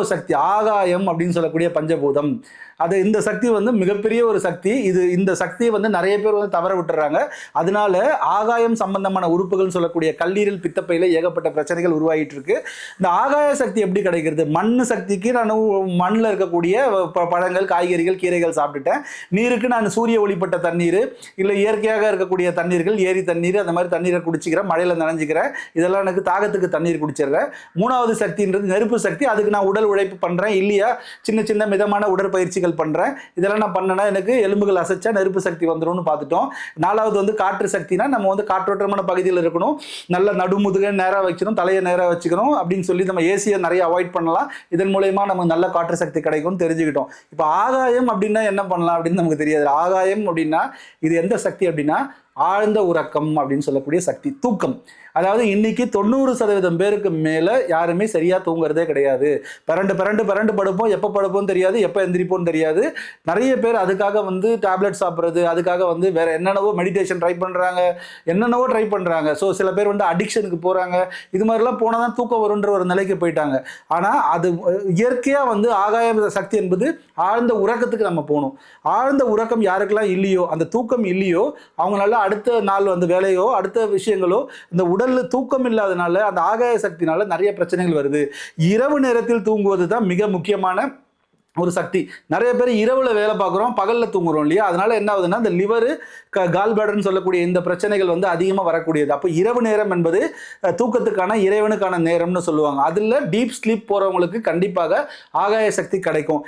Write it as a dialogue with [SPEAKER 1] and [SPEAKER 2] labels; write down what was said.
[SPEAKER 1] சக்தி ஆகாயம் அப்படின்னு சொல்லக்கூடிய பஞ்சபூதம். அது இந்த சக்தி வந்து மிகப்பெரிய ஒரு சக்தி. இது இந்த சக்தியை வந்து நிறைய பேர் வந்து தவற விட்டுறாங்க. அதனால ஆகாயம் சம்பந்தமான உறுப்புகள் சொல்லக்கூடிய கல்லீரல் பித்தப்பையில் ஏகப்பட்ட பிரச்சனைகள் உருவாகிட்டு இருக்கு இந்த ஆகாய சக்தி எப்படி கிடைக்கிறது? மண் சக்திக்கு நான் மண்ணில் இருக்கக்கூடிய ப- பழங்கள் காய்கறிகள் கீரைகள் சாப்பிட்டுட்டேன். நீருக்கு நான் சூரிய ஒளிப்பட்ட தண்ணீர் இல்லை இயற்கையாக இருக்கக்கூடிய தண்ணீர்கள் ஏரி தண்ணீர் அந்த மாதிரி தண்ணீரை குடிச்சிக்கிறேன் மழையில் நனைஞ்சிக்கிறேன். இதெல்லாம் எனக்கு தாகத்துக்கு தண்ணீர் குடிச்சிடுறேன். மூணாவது சக்தின்றது நெருப்பு சக்தி. அதுக்கு நான் உடல் உழைப்பு பண்ணுறேன் இல்லையா? சின்ன சின்ன மிதமான உடற்பயிற்சிகள் பண்ணுறேன் இதெல்லாம் நான் பண்ணேன்னா எனக்கு எலும்புகள் அசைச்சா நெருப்பு சக்தி வந்துடும்னு பார்த்துட்டோம். நாலாவது வந்து காற்று சக்தினா நம்ம வந்து காற்றோட்டமான பகுதியில் இருக்கணும். நல்ல நடுமுதுக நேராக வச்சுக்கணும் தலையை நேராக வச்சுக்கணும் அப்படின்னு சொல்லி நம்ம ஏசியை நிறைய அவாய்ட் பண்ணலாம். இதன் மூலயமா நமக்கு நல்ல காற்று சக்தி கிடைக்கும்னு தெரிஞ்சுக்கிட்டோம். இப்போ ஆகாயம் அப்படின்னா என்ன பண்ணலாம் அப்படின்னு நமக்கு தெரியாது. ஆகாயம் அப்படின்னா இது எந்த சக்தி அப்படின்னா ஆழ்ந்த உறக்கம் அப்படின்னு சொல்லக்கூடிய சக்தி தூக்கம். அதாவது இன்னைக்கு தொண்ணூறு சதவீதம் பேருக்கு மேலே யாருமே சரியா தூங்குறதே கிடையாது. பிறண்டு பிறண்டு பிறண்டு படுப்போம். எப்போ படுப்போம் தெரியாது எப்போ எந்திரிப்போம் தெரியாது. நிறைய பேர் அதுக்காக வந்து டேப்லெட் சாப்பிட்றது அதுக்காக வந்து வேற என்னென்னவோ மெடிடேஷன் ட்ரை பண்ணுறாங்க என்னென்னவோ ட்ரை பண்ணுறாங்க ஸோ சில பேர் வந்து அடிக்ஷனுக்கு போகிறாங்க இது மாதிரிலாம் போனால் தான் தூக்கம் வருன்ற ஒரு நிலைக்கு போயிட்டாங்க. ஆனால் அது இயற்கையாக வந்து ஆகாய சக்தி என்பது ஆழ்ந்த உறக்கத்துக்கு நம்ம போகணும். ஆழ்ந்த உறக்கம் யாருக்கெல்லாம் இல்லையோ அந்த தூக்கம் இல்லையோ அவங்களால அடுத்த நாள் வந்து வேலையோ அடுத்த விஷயங்களோ இந்த உடல்ல தூக்கம் இல்லாதனால அந்த ஆகாய சக்தினால நிறைய பிரச்சனைகள் வருது. இரவு நேரத்தில் தூங்குவது தான் மிக முக்கியமான ஒரு சக்தி. நிறைய பேர் இரவுல வேலை பார்க்குறோம் பகல்ல தூங்குறோம் இல்லையா? அதனால என்ன ஆகுதுன்னா இந்த லிவரு க கால்பேடர்னு சொல்லக்கூடிய இந்த பிரச்சனைகள் வந்து அதிகமாக வரக்கூடியது. அப்போ இரவு நேரம் என்பது தூக்கத்துக்கான இறைவனுக்கான நேரம்னு சொல்லுவாங்க. அதில் டீப் ஸ்லீப் போகிறவங்களுக்கு கண்டிப்பாக ஆகாய சக்தி கிடைக்கும்.